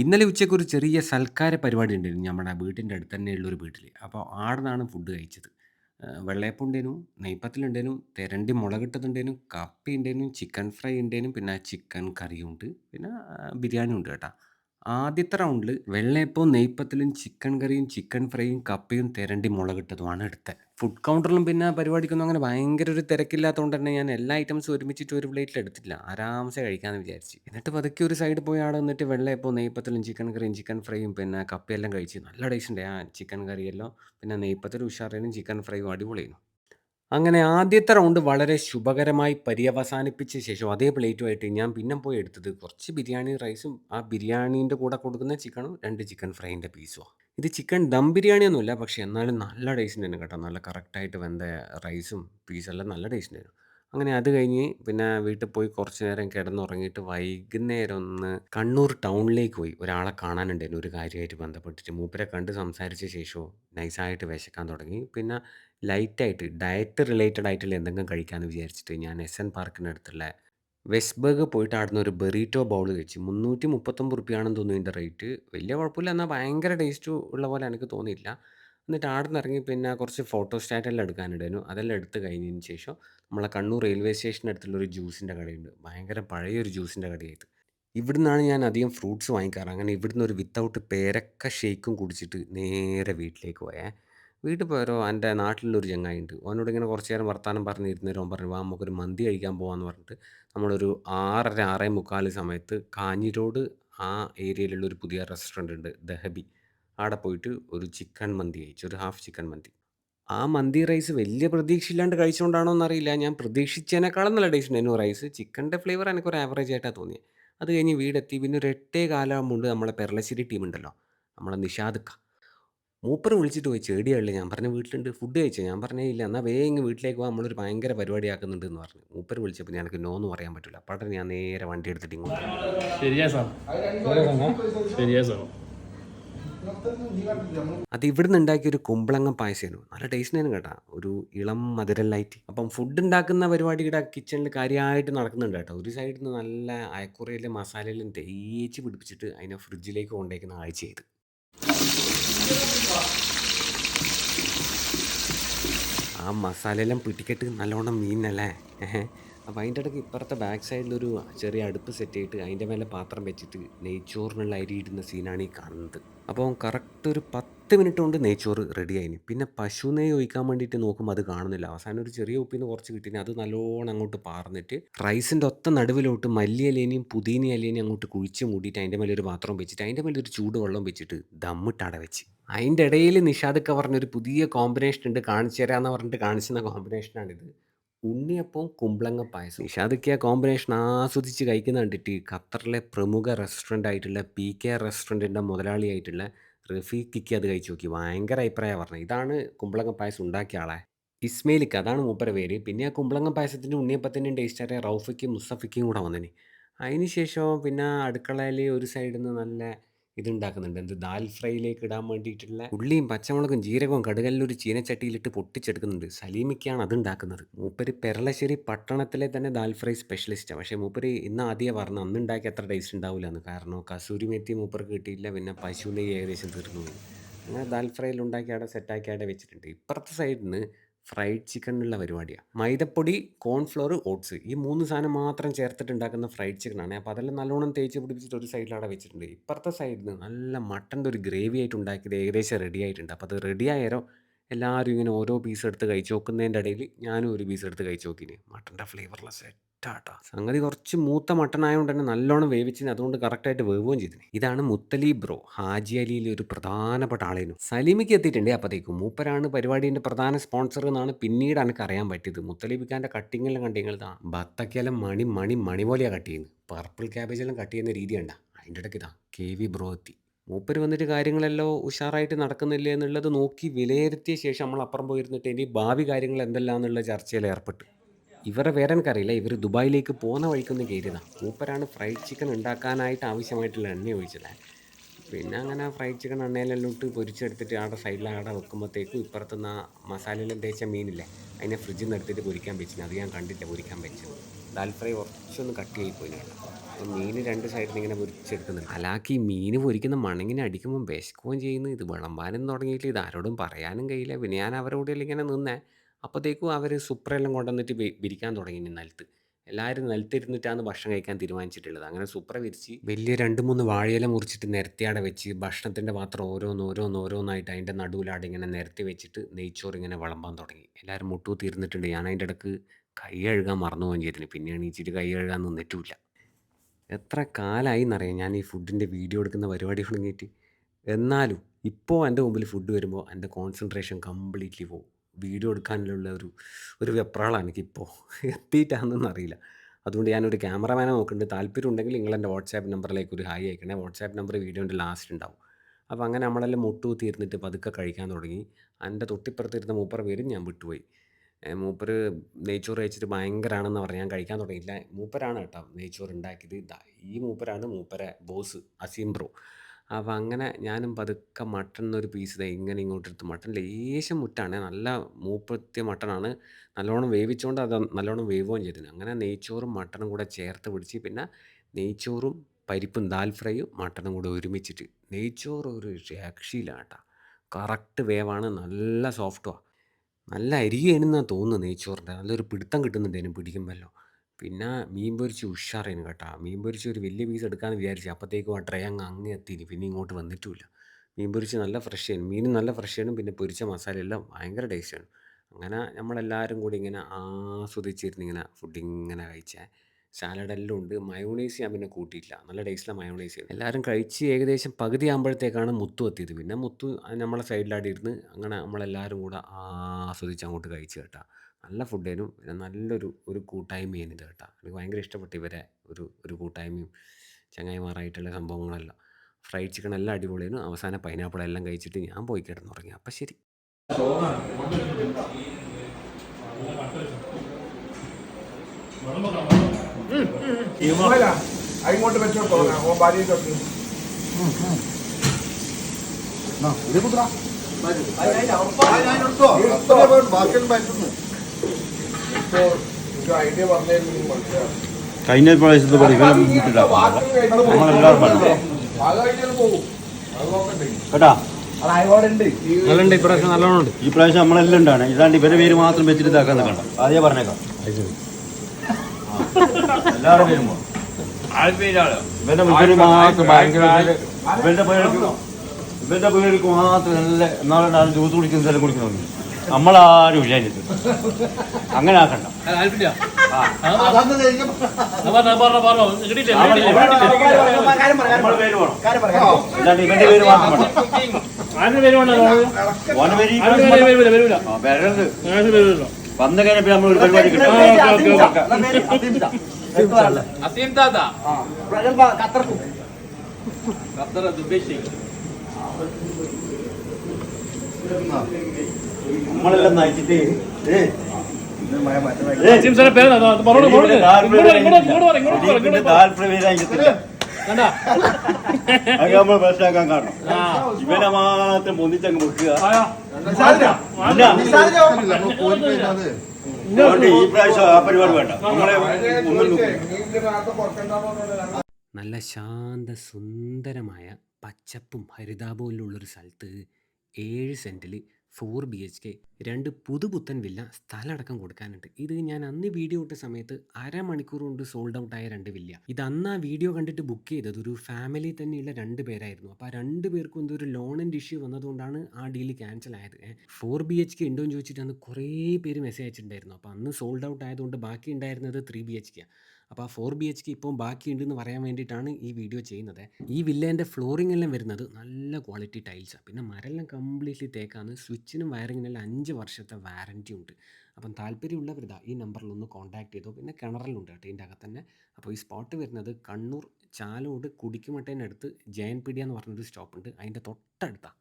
ഇന്നലെ ഉച്ചയ്ക്ക് ഒരു ചെറിയ സൽക്കാര പരിപാടി ഉണ്ടായിരുന്നു. നമ്മുടെ വീട്ടിന്റെ അടുത്ത് തന്നെയുള്ള ഒരു വീട്ടിൽ അപ്പോൾ ആടുന്നാണ് ഫുഡ് കഴിച്ചത്. വെള്ളയപ്പം ഉണ്ടേനു നെയ്പ്പത്തിലുണ്ടേനു തെരണ്ടി മുളകിട്ടതുണ്ടേനു കപ്പ ഉണ്ടേനു ചിക്കൻ ഫ്രൈ ഉണ്ടേനു പിന്നെ ചിക്കൻ കറിയും ഉണ്ട് പിന്നെ ബിരിയാണി ഉണ്ട് കേട്ടോ. ആദ്യത്തെ റൗണ്ടിൽ വെള്ളയപ്പവും നെയ്പ്പത്തിലും ചിക്കൻ കറിയും ചിക്കൻ ഫ്രൈയും കപ്പയും തിരണ്ടി മുളകിട്ടതുമാണ് എടുത്തത്. ഫുഡ് കൗണ്ടറിലും പിന്നെ പരിപാടിക്കൊന്നും അങ്ങനെ ഭയങ്കര ഒരു തിരക്കില്ലാത്തതുകൊണ്ട് തന്നെ ഞാൻ എല്ലാ ഐറ്റംസും ഒരുമിച്ചിട്ട് ഒരു പ്ലേറ്റിൽ എടുത്തില്ല ആരാമസെ കഴിക്കാമെന്ന് വിചാരിച്ചു. എന്നിട്ട് പതുക്കെ ഒരു സൈഡ് പോയി ആടെ നിന്നിട്ട് വെള്ളയപ്പവും നെയ്പ്പത്തിലും ചിക്കൻ കറിയും ചിക്കൻ ഫ്രൈയും പിന്നെ കപ്പയെല്ലാം കഴിച്ച് നല്ല ടേസ്റ്റ് ഉണ്ട്. ആ ചിക്കൻ കറിയെല്ലാം പിന്നെ നെയ്പ്പത്തിലും ഉഷാറേനും ചിക്കൻ ഫ്രൈയും അടിപൊളിയായിരുന്നു. അങ്ങനെ ആദ്യത്തെ റൗണ്ട് വളരെ ശുഭകരമായി പര്യവസാനിപ്പിച്ച ശേഷം അതേ പ്ലേറ്റുമായിട്ട് ഞാൻ പിന്നെ പോയി എടുത്തത് കുറച്ച് ബിരിയാണി റൈസും ആ ബിരിയാണീന്റെ കൂടെ കൊടുക്കുന്ന ചിക്കനും രണ്ട് ചിക്കൻ ഫ്രൈന്റെ പീസും ഇത് ചിക്കൻ ദം ബിരിയാണി ഒന്നുമില്ല പക്ഷേ എന്നാലും നല്ല ടേസ്റ്റ് ഉണ്ടായിരുന്നു കേട്ടോ. നല്ല കറക്റ്റായിട്ട് വെന്ത റൈസും പീസെല്ലാം നല്ല ടേസ്റ്റ് ഉണ്ടായിരുന്നു അങ്ങനെ അത് കഴിഞ്ഞ് പിന്നെ വീട്ടിൽ പോയി കുറച്ച് നേരം കിടന്നുറങ്ങിയിട്ട് വൈകുന്നേരം ഒന്ന് കണ്ണൂർ ടൗണിലേക്ക് പോയി. ഒരാളെ കാണാനുണ്ടായിരുന്നു. ഒരു കാര്യമായിട്ട് ബന്ധപ്പെട്ടിട്ട്. മൂപ്പരെ കണ്ട് സംസാരിച്ച ശേഷവും നൈസായിട്ട് വിശക്കാൻ തുടങ്ങി. പിന്നെ ലൈറ്റായിട്ട് ഡയറ്റ് റിലേറ്റഡ് ആയിട്ടുള്ള എന്തെങ്കിലും കഴിക്കാമെന്ന് വിചാരിച്ചിട്ട് ഞാൻ എസ് എൻ പാർക്കിനടുത്തുള്ള വെസ്ബർഗ് പോയിട്ട് അവിടുന്ന് ഒരു ബെറീറ്റോ ബൗൾ കഴിച്ചു. മുപ്പത്തൊമ്പത് റുപ്യാണെന്ന് തോന്നുന്നു ഇതിന്റെ റേറ്റ്. വലിയ കുഴപ്പമില്ല. എന്നാൽ ഭയങ്കര ടേസ്റ്റ് ഉള്ള പോലെ എനിക്ക് തോന്നിയില്ല. എന്നിട്ട് അവിടുന്ന് ഇറങ്ങി പിന്നെ കുറച്ച് ഫോട്ടോ സ്റ്റാറ്റെല്ലാം എടുക്കാനുണ്ടായിരുന്നു. അതെല്ലാം എടുത്ത് കഴിഞ്ഞതിന് ശേഷം നമ്മളെ കണ്ണൂർ റെയിൽവേ ഒരു ജ്യൂസിന്റെ കടയുണ്ട്. ഭയങ്കര പഴയൊരു ജ്യൂസിന്റെ കടയായിട്ട്. ഇവിടുന്നാണ് ഞാൻ അധികം ഫ്രൂട്ട്സ് വാങ്ങിക്കാറ്. അങ്ങനെ ഇവിടുന്ന് ഒരു വിത്തൗട്ട് പേരക്ക ഷേക്കും കുടിച്ചിട്ട് നേരെ വീട്ടിലേക്ക് പോയേ. വീട്ടിൽ പോയപ്പോൾ എന്റെ നാട്ടിലുള്ളൊരു അവനോട് ഇങ്ങനെ കുറച്ച് നേരം വർത്താനം പറഞ്ഞിരുന്നേരം ഓൻ പറഞ്ഞു വാ നമുക്കൊരു മന്തി കഴിക്കാൻ പോകാമെന്ന് പറഞ്ഞിട്ട് നമ്മളൊരു ആറര ആറേ മുക്കാൽ സമയത്ത് കാഞ്ഞിരോട് ആ ഏരിയയിലുള്ള ഒരു പുതിയ റെസ്റ്റോറന്റ് ഉണ്ട് ദഹബി. അവിടെ പോയിട്ട് ഒരു ചിക്കൻ മന്തി കഴിച്ചു ഒരു ഹാഫ് ചിക്കൻ മന്തി. ആ മന്തി റൈസ് വലിയ പ്രതീക്ഷയില്ലാണ്ട് കഴിച്ചുകൊണ്ടാണോ എന്നറിയില്ല ഞാൻ പ്രതീക്ഷിച്ചതിനേക്കാളും നല്ല ടേസ്റ്റ് ഉണ്ടായിരുന്നു റൈസ്. ചിക്കന്റെ ഫ്ലേവർ എനിക്കൊരു ആവറേജ് ആയിട്ടാണ് തോന്നിയത് അത് കഴിഞ്ഞ് വീടെത്തി. പിന്നെ ഒരു എട്ടേ കാലാകുമ്പോൾ നമ്മളെ പെരളശ്ശേരി ടീം ഉണ്ടല്ലോ. നമ്മളെ നിഷാദ് മൂപ്പര് വിളിച്ചിട്ട് പോയി ചേടിയാളില്ല ഞാൻ പറഞ്ഞു വീട്ടിലുണ്ട്. ഫുഡ് കഴിച്ചോ? ഞാൻ പറഞ്ഞേ ഇല്ല എന്നാൽ വേഗം ഇങ്ങ് വീട്ടിലേക്ക് പോകാൻ നമ്മളൊരു ഭയങ്കര പരിപാടി ആക്കുന്നുണ്ട് എന്ന് പറഞ്ഞു. മൂപ്പര് വിളിച്ചപ്പോൾ എനിക്ക് നോ എന്ന് പറയാൻ പറ്റില്ല അപ്പോൾ ഞാൻ നേരെ വണ്ടി എടുത്തിട്ട് ഇങ്ങോട്ട്. ശരിയാ സാർ. ശരിയാ സാർ. അത് ഇവിടുന്ന് ഉണ്ടാക്കിയ ഒരു കുമ്പളങ്ങ പായസമായിരുന്നു നല്ല ടേസ്റ്റിനായിരുന്നു കേട്ടോ. ഒരു ഇളം മധുരല്ലായിട്ട്. അപ്പം ഫുഡ് ഉണ്ടാക്കുന്ന പരിപാടി ഇവിടെ കിച്ചണിൽ കാര്യമായിട്ട് നടക്കുന്നുണ്ട് കേട്ടോ. ഒരു സൈഡിൽ നിന്ന് നല്ല അയക്കുറയിലും മസാലയിലും തേച്ച് പിടിപ്പിച്ചിട്ട് അതിനെ ഫ്രിഡ്ജിലേക്ക് കൊണ്ടേക്കുന്ന ആഴ്ചയായത്. ആ മസാലയെല്ലാം പിടിക്കട്ട് നല്ലോണം മീനല്ലേ? അപ്പോൾ അതിന്റെ ഇടയ്ക്ക് ഇപ്പുറത്തെ ബാക്ക് സൈഡിലൊരു ചെറിയ അടുപ്പ് സെറ്റ് ചെയ്തിട്ട് അതിന്റെ മേലെ പാത്രം വെച്ചിട്ട് നെയ്ച്ചോറിനുള്ള അരി ഇടുന്ന സീനാണ് ഈ കാണുന്നത്. അപ്പോൾ കറക്റ്റ് ഒരു പത്ത് മിനിറ്റ് കൊണ്ട് നെയ്ച്ചോറ് റെഡി ആയിന്. പിന്നെ പശു നെയ്യ് ഒഴിക്കാൻ വേണ്ടിയിട്ട് നോക്കുമ്പോൾ അത് കാണുന്നില്ല. അവസാനം ഒരു ചെറിയ ഉപ്പിന്ന് കുറച്ച് കിട്ടിന്. അത് നല്ലോണം അങ്ങോട്ട് പാർന്നിട്ട് റൈസിന്റെ ഒത്ത നടുവിലോട്ട് മല്ലി ഇലേനെയും പുതിന അങ്ങോട്ട് കുഴിച്ച് മൂടിയിട്ട് അതിന്റെ മേലെ ഒരു പാത്രം വെച്ചിട്ട് അതിന്റെ മേലെ ഒരു ചൂട് വെള്ളം വെച്ചിട്ട് ദമ്മിട്ട് അട വെച്ച് അതിന്റെ ഇടയിൽ നിഷാദൊക്കെ പറഞ്ഞൊരു പുതിയ കോമ്പിനേഷൻ ഉണ്ട്. കാണിച്ചു തരാമെന്ന് പറഞ്ഞിട്ട് കാണിച്ചുന്ന കോമ്പിനേഷനാണിത് ഉണ്ണിയപ്പവും കുമ്പളങ്ങ പായസം. നിഷാദക്കിയ കോമ്പിനേഷൻ ആസ്വദിച്ച് കഴിക്കുന്ന കണ്ടിട്ട് ഖത്തറിലെ പ്രമുഖ റെസ്റ്റോറന്റ് ആയിട്ടുള്ള പി കെ റെസ്റ്റോറന്റിന്റെ മുതലാളിയായിട്ടുള്ള റഫീഖിക്ക് അത് കഴിച്ചു നോക്കി. ഭയങ്കര അഭിപ്രായം പറഞ്ഞത്. ഇതാണ് കുമ്പളങ്ങ പായസം ഉണ്ടാക്കിയ ആളെ. ഇസ്മയിലിക്ക് അതാണ് മൂപ്പര പേര്. പിന്നെ ആ കുമ്പളങ്ങ പായസത്തിന്റെ ഉണ്ണിയപ്പത്തിന്റെയും ടേസ്റ്റ് അറിയാൻ റൗഫിക്കും മുസ്തഫയ്ക്കും കൂടെ വന്നിന്. അതിന് ശേഷം പിന്നെ അടുക്കളയിൽ ഒരു സൈഡിൽ നിന്ന് നല്ല ഇതുണ്ടാക്കുന്നുണ്ട്. എന്ത് ദാൽ ഫ്രൈയിലേക്ക് ഇടാൻ വേണ്ടിയിട്ടുള്ള ഉള്ളിയും പച്ചമുളകും ജീരകവും കടുകല്ലൊരു ചീനച്ചട്ടിയിലിട്ട് പൊട്ടിച്ചെടുക്കുന്നുണ്ട്. സലീമിക്കാണ് അത് ഉണ്ടാക്കുന്നത്. മൂപ്പര് പെരളശ്ശേരി പട്ടണത്തിലെ തന്നെ ദാൽ ഫ്രൈ സ്പെഷ്യലിസ്റ്റാണ് പക്ഷേ മൂപ്പര് ഇന്ന് ആദ്യം പറഞ്ഞു അന്ന് അത്ര ടേസ്റ്റ് ഉണ്ടാവില്ല എന്ന് കാരണം കസൂരി മെത്തി മൂപ്പർക്ക് കിട്ടിയില്ല. പിന്നെ പശു നെയ്യ് ഏകദേശം തീർന്നു അങ്ങനെ ദാൽ ഫ്രൈയിൽ ഉണ്ടാക്കി അവിടെ സെറ്റാക്കി അവിടെ വെച്ചിട്ടുണ്ട്. ഇപ്പുറത്തെ സൈഡിൽ നിന്ന് ഫ്രൈഡ് ചിക്കനുള്ള പരിപാടിയാണ് മൈദപ്പൊടി കോൺഫ്ലോർ ഓട്സ്. ഈ മൂന്ന് സാധനം മാത്രം ചേർത്തിട്ട് ഉണ്ടാക്കുന്ന ഫ്രൈഡ് ചിക്കനാണ്. അപ്പോൾ അതെല്ലാം നല്ലോണം തേച്ച് പിടിപ്പിച്ചിട്ട് ഒരു സൈഡിൽ വെച്ചിട്ടുണ്ട്. ഇപ്പുറത്തെ സൈഡിൽ നിന്ന് നല്ല മട്ടന്റെ ഒരു ഗ്രേവി ആയിട്ട് ഉണ്ടാക്കിയത് ഏകദേശം റെഡി ആയിട്ടുണ്ട്. അപ്പോൾ അത് റെഡി ആയാലോ എല്ലാവരും ഇങ്ങനെ ഓരോ പീസ് എടുത്ത് കഴിച്ച് നോക്കുന്നതിന്റെ ഇടയിൽ ഞാനും ഒരു പീസ് എടുത്ത് കഴിച്ച് നോക്കിന്. മട്ടന്റെ ഫ്ലേവറുള്ള സെറ്റാട്ടാ സംഗതി കുറച്ച് മൂത്ത മട്ടൺ ആയതുകൊണ്ട് തന്നെ നല്ലോണം വേവിച്ചിന് അതുകൊണ്ട് കറക്റ്റായിട്ട് വേവുകയും ചെയ്തിന്. ഇതാണ് മുത്തലി ബ്രോ ഹാജി അലിയിലെ ഒരു പ്രധാനപ്പെട്ട ആളേനു. സലീമിക്ക് എത്തിയിട്ടുണ്ട് അപ്പോഴത്തേക്കും മൂപ്പരാണ് പരിപാടിന്റെ പ്രധാന സ്പോൺസർ എന്നാണ് പിന്നീട് എനിക്ക് അറിയാൻ പറ്റിയത്. മുത്തലി ഖാന്റെ കട്ടിങ്ങെല്ലാം കണ്ടിങ്ങൾ ബത്തക്കെല്ലാം മണി മണി മണി പോലെയാണ് കട്ട് ചെയ്യുന്നത് പർപ്പിൾ ക്യാബേജെല്ലാം കട്ട് ചെയ്യുന്ന രീതി കണ്ട. അതിന്റെ ഇടയ്ക്ക് ഇതാ കെ വി ബ്രോ എത്തി. മൂപ്പര് വന്നിട്ട് കാര്യങ്ങളെല്ലാം ഉഷാറായിട്ട് നടക്കുന്നില്ലേ എന്നുള്ളത് നോക്കി വിലയിരുത്തിയ ശേഷം നമ്മൾ അപ്പുറം പോയിരുന്നിട്ട് ഇനി ഭാവി കാര്യങ്ങൾ എന്തെല്ലാം എന്നുള്ള ചർച്ചയിൽ ഏർപ്പെട്ടു. ഇവരെ വേറെ എനിക്കറിയില്ല. ഇവർ ദുബായിലേക്ക് പോകുന്ന വഴിക്കൊന്ന് കയറിയതാണ് മൂപ്പരാണ് ഫ്രൈഡ് ചിക്കൻ ഉണ്ടാക്കാനായിട്ട് ആവശ്യമായിട്ടുള്ള എണ്ണ ഒഴിച്ചത്. പിന്നെ അങ്ങനെ ഫ്രൈഡ് ചിക്കൻ എണ്ണയിലെല്ലാം ഇട്ട് പൊരിച്ചെടുത്തിട്ട് അവിടെ സൈഡിൽ അവിടെ വെക്കുമ്പോഴത്തേക്കും ഇപ്പുറത്തുനിന്ന് ആ മസാലയിലും തേച്ച മീനില്ലേ അതിനെ ഫ്രിഡ്ജിൽ നിന്ന് എടുത്തിട്ട് പൊരിക്കാൻ വെച്ചിന് അത് ഞാൻ കണ്ടില്ല പൊരിക്കാൻ വെച്ചത്. ദാൽ ഫ്രൈ കുറച്ചൊന്ന് കട്ട് ചെയ്ത് പോയി കേട്ടോ. അപ്പം മീൻ രണ്ട് സൈഡിൽ ഇങ്ങനെ പൊരിച്ചെടുക്കുന്നുണ്ട്. അലാക്കി മീൻ പൊരിക്കുന്ന മണങ്ങിനെ അടിക്കുമ്പോൾ വിശക്കുകയും ചെയ്യുന്നു. ഇത് വിളമ്പാനും തുടങ്ങിയിട്ട് ഇത് ആരോടും പറയാനും കഴിയില്ല. പിന്നെ ഞാൻ അവരോട് ഇങ്ങനെ നിന്നേ. അപ്പോഴത്തേക്കും അവർ സുപ്രയെല്ലാം കൊണ്ടുവന്നിട്ട് വിരിക്കാൻ തുടങ്ങി നിലത്ത്. എല്ലാവരും നിലത്തിരുന്നിട്ടാണ് ഭക്ഷണം കഴിക്കാൻ തീരുമാനിച്ചിട്ടുള്ളത്. അങ്ങനെ സുപ്ര വിരിച്ച് വലിയ രണ്ട് മൂന്ന് വാഴയില മുറിച്ചിട്ട് നിരത്തിയാടെ വെച്ച് ഭക്ഷണത്തിന്റെ മാത്രം ഓരോന്ന് ഓരോന്ന് ഓരോന്നായിട്ട് അതിന്റെ നടുവിലാടെ ഇങ്ങനെ നിരത്തി വെച്ചിട്ട് നെയ്ച്ചോറ് ഇങ്ങനെ വിളമ്പാൻ തുടങ്ങി. എല്ലാവരും മുട്ടു തീർന്നിട്ടുണ്ട് ഞാൻ അതിന്റെ ഇടയ്ക്ക് കൈ കഴുകാൻ മറന്നു പോകാൻ ചെയ്തിന് പിന്നെ എണീച്ചിട്ട് കൈ കഴുകാൻ നിന്നിട്ടുമില്ല. എത്ര കാലമായി എന്നറിയാം ഞാൻ ഈ ഫുഡിന്റെ വീഡിയോ എടുക്കുന്ന പരിപാടി തുടങ്ങിയിട്ട് എന്നാലും ഇപ്പോൾ എന്റെ മുമ്പിൽ ഫുഡ് വരുമ്പോൾ എന്റെ കോൺസെൻട്രേഷൻ കംപ്ലീറ്റ്ലി പോകും വീഡിയോ എടുക്കാനുള്ള ഒരു ഒരു വെപ്രാളാണ് എനിക്കിപ്പോൾ എത്തിയിട്ടാണെന്നൊന്നും അറിയില്ല. അതുകൊണ്ട് ഞാനൊരു ക്യാമറമാനെ നോക്കുന്നുണ്ട്. താല്പര്യം ഉണ്ടെങ്കിൽ നിങ്ങൾ എന്റെ വാട്സാപ്പ് നമ്പറിലേക്ക് ഒരു ഹായ് അയക്കണേ. വാട്സാപ്പ് നമ്പർ വീഡിയോന്റെ ലാസ്റ്റ് ഉണ്ടാവും. അപ്പോൾ അങ്ങനെ നമ്മളെല്ലാം മുട്ടു തീർന്നിട്ട് പതുക്കെ കഴിക്കാൻ തുടങ്ങി. എന്റെ തൊട്ടിപ്പുറത്തിരുന്ന മൂപ്പർ പേരും ഞാൻ വിട്ടുപോയി. മൂപ്പര് നെയ്ച്ചോറ് കഴിച്ചിട്ട് ഭയങ്കരമാണെന്ന് പറഞ്ഞ്. ഞാൻ കഴിക്കാൻ തുടങ്ങിയില്ല മൂപ്പരാണ് കേട്ടോ നെയ്ച്ചോറ് ഉണ്ടാക്കിയത്. ഈ മൂപ്പരാണ് മൂപ്പരെ ബോസ് അസീം ബ്രോ. അപ്പോൾ അങ്ങനെ ഞാനും പതുക്കെ മട്ടൺ ഒരു പീസ് ദേ ഇങ്ങനെ ഇങ്ങോട്ട് എടുത്ത് മട്ടൺ ലേശം മുറ്റാണ്. നല്ല മൂപ്പത്തിയ മട്ടണാണ് നല്ലോണം വേവിച്ചുകൊണ്ട് അത് നല്ലോണം വേവുകയും ചെയ്തിന് അങ്ങനെ നെയ്ച്ചോറും മട്ടണും കൂടെ ചേർത്ത് പിടിച്ച് പിന്നെ നെയ്ച്ചോറും പരിപ്പും ദാൽ ഫ്രൈയും മട്ടണും കൂടെ ഒരുമിച്ചിട്ട്. നെയ്ച്ചോറ് ഒരു രക്ഷയില്ല കേട്ടോ. കറക്റ്റ് വേവാണ്. നല്ല സോഫ്റ്റുമാണ് നല്ല അരിയാണെന്നാണ് തോന്നുന്നു നെയ്ച്ചോറിന്റെ. നല്ലൊരു പിടുത്തം കിട്ടുന്നുണ്ട് അതിന് പിടിക്കുമ്പല്ലോ. പിന്നെ മീൻ പൊരിച്ച് ഉഷാറായിരുന്നു കേട്ടോ. മീൻ പൊരിച്ച് ഒരു വലിയ പീസ് എടുക്കാമെന്ന് വിചാരിച്ചു അപ്പോഴത്തേക്കും ആ ട്രേ അങ്ങ് അങ്ങ് എത്തിന്. പിന്നെ ഇങ്ങോട്ട് വന്നിട്ടുമില്ല മീൻ പൊരിച്ച് നല്ല ഫ്രഷ് ആണ് മീനും നല്ല ഫ്രഷ് ആണ്. പിന്നെ പൊരിച്ച മസാല എല്ലാം ഭയങ്കര ടേസ്റ്റാണ് അങ്ങനെ നമ്മളെല്ലാവരും കൂടി ഇങ്ങനെ ആസ്വദിച്ചിരുന്ന് ഇങ്ങനെ ഫുഡ് ഇങ്ങനെ കഴിച്ചേ. സാലഡ് എല്ലാം ഉണ്ട്. മയോണൈസ് ഞാൻ പിന്നെ കൂട്ടിയിട്ടില്ല. നല്ല ടേസ്റ്റിലാണ് മയോണൈസ് എല്ലാവരും കഴിച്ച് ഏകദേശം പകുതി ആകുമ്പോഴത്തേക്കാണ് മുത്തു എത്തിയത്. പിന്നെ മുത്തു നമ്മളെ സൈഡിലാടി ഇരുന്ന് അങ്ങനെ നമ്മളെല്ലാവരും കൂടെ ആസ്വദിച്ച് അങ്ങോട്ട് കഴിച്ച് കേട്ടാ. നല്ല ഫുഡേനും പിന്നെ നല്ലൊരു ഒരു കൂട്ടായ്മയാണ് ഇത് കേട്ടാ. എനിക്ക് ഭയങ്കര ഇഷ്ടപ്പെട്ടു ഇവരെ. ഒരു ഒരു കൂട്ടായ്മയും ചങ്ങായിമാറായിട്ടുള്ള സംഭവങ്ങളെല്ലാം. ഫ്രൈഡ് ചിക്കൻ എല്ലാം അടിപൊളിയാണ് അവസാനം പൈനാപ്പിൾ എല്ലാം കഴിച്ചിട്ട് ഞാൻ പോയി കിടന്നുറങ്ങി. അപ്പം ശരി. അങ്ങോട്ട് വെച്ചോ ഓ കഴിഞ്ഞ പ്രാവശ്യത്തെ പോലെ ഇവനെ വിട്ടില്ല നമ്മളെല്ലാവരും കേട്ടാ? നല്ലുണ്ട് ഇപ്രാവശ്യം നല്ലോണം ഉണ്ട് ഈ പ്രാവശ്യം നമ്മളെല്ലാം ഉണ്ടാണ്. ഇതാണ്ട് ഇവരെ പേര് മാത്രം വെച്ചിട്ട് ഇതാക്കാൻ നിൽക്കണ്ട അതേ പറഞ്ഞേക്കാം. എല്ലാവരുടെ പേരും പോണം. ഇവന്റെ പേര് മാത്രം ഭയങ്കര ഇവന്റെ പേർക്ക് ഇവന്റെ പേർക്ക് മാത്രം നല്ല നാളെ നാളെ ജ്യൂസ് കുടിക്കുന്ന സ്ഥലം കുടിക്കുന്നു നമ്മളാരും ഇല്ല അതിനകത്ത്. അങ്ങനെ ആക്കണ്ട ഇവന്റെ പേര് മാത്രം വേണം ഓന്റെ പേര് വരരുത്. വന്നു കഴിഞ്ഞപ്പോ നമ്മൾ ഒരു പരിപാടി കിട്ടും. അസീം താത്ത ഖത്തർ ദുബൈ നമ്മളെല്ലാം നയിച്ചിട്ട് താല്പര്യം കണ്ടാ? അത് നമ്മൾ മനസ്സിലാക്കാൻ കാണണം. ഇവനെ മാത്രം പൊന്നിച്ചങ്ങ് വെക്കുക അതുകൊണ്ട് ഈ പ്രാവശ്യം ആ പരിപാടി വേണ്ട. നമ്മളെ ഒന്നും നല്ല ശാന്ത സുന്ദരമായ പച്ചപ്പും ഹരിതാപവും ഉള്ളൊരു സ്ഥലത്ത് ഏഴ് സെന്റിൽ ഫോർ ബി എച്ച് കെ രണ്ട് പുതുപുത്തൻ വില്ല സ്ഥലമടക്കം കൊടുക്കാനുണ്ട്. ഇത് ഞാൻ അന്ന് വീഡിയോ ഇട്ട സമയത്ത് അരമണിക്കൂർ കൊണ്ട് സോൾഡ് ഔട്ട് ആയ രണ്ട് വില്ല. ഇത് അന്ന് ആ വീഡിയോ കണ്ടിട്ട് ബുക്ക് ചെയ്തത് ഒരു ഫാമിലി തന്നെയുള്ള രണ്ട് പേരായിരുന്നു. അപ്പോൾ ആ രണ്ട് പേർക്കും എന്തോ ഒരു ലോണിന്റെ ഇഷ്യൂ വന്നതുകൊണ്ടാണ് ആ ഡീൽ ക്യാൻസൽ ആയത്. ഫോർ ബി എച്ച് കെ ഉണ്ടോ എന്ന് ചോദിച്ചിട്ട് അന്ന് കുറേ പേര് മെസ്സേജ് അയച്ചിട്ടുണ്ടായിരുന്നു. അപ്പോൾ അന്ന് സോൾഡ് ഔട്ട് ആയതുകൊണ്ട് ബാക്കി ഉണ്ടായിരുന്നത് ത്രീ ബി എച്ച് കെ അപ്പോൾ ആ ഫോർ ബി എച്ച് കെ ഇപ്പം ബാക്കിയുണ്ടെന്ന് പറയാൻ വേണ്ടിയിട്ടാണ് ഈ വീഡിയോ ചെയ്യുന്നത്. ഈ വില്ലേന്റെ ഫ്ലോറിംഗ് എല്ലാം വരുന്നത് നല്ല ക്വാളിറ്റി ടൈൽസാണ് പിന്നെ മരെല്ലാം കംപ്ലീറ്റ്ലി തേക്കാണ് സ്വിച്ചിനും വയറിങ്ങിനെല്ലാം അഞ്ച് വർഷത്തെ വാറന്റി ഉണ്ട്. അപ്പം താല്പര്യമുള്ളവരിതാ ഈ നമ്പറിൽ ഒന്ന് കോൺടാക്ട് ചെയ്തോ. പിന്നെ കിണറിലുണ്ട് കേട്ടോ ഇതിന്റെ അകത്ത് തന്നെ അപ്പോൾ ഈ സ്പോട്ട് വരുന്നത് കണ്ണൂർ ചാലോട് കുടിക്കുമട്ടേനടുത്ത് ജയൻപിടിയ എന്ന് പറഞ്ഞൊരു സ്റ്റോപ്പുണ്ട് അതിന്റെ തൊട്ടടുത്താണ്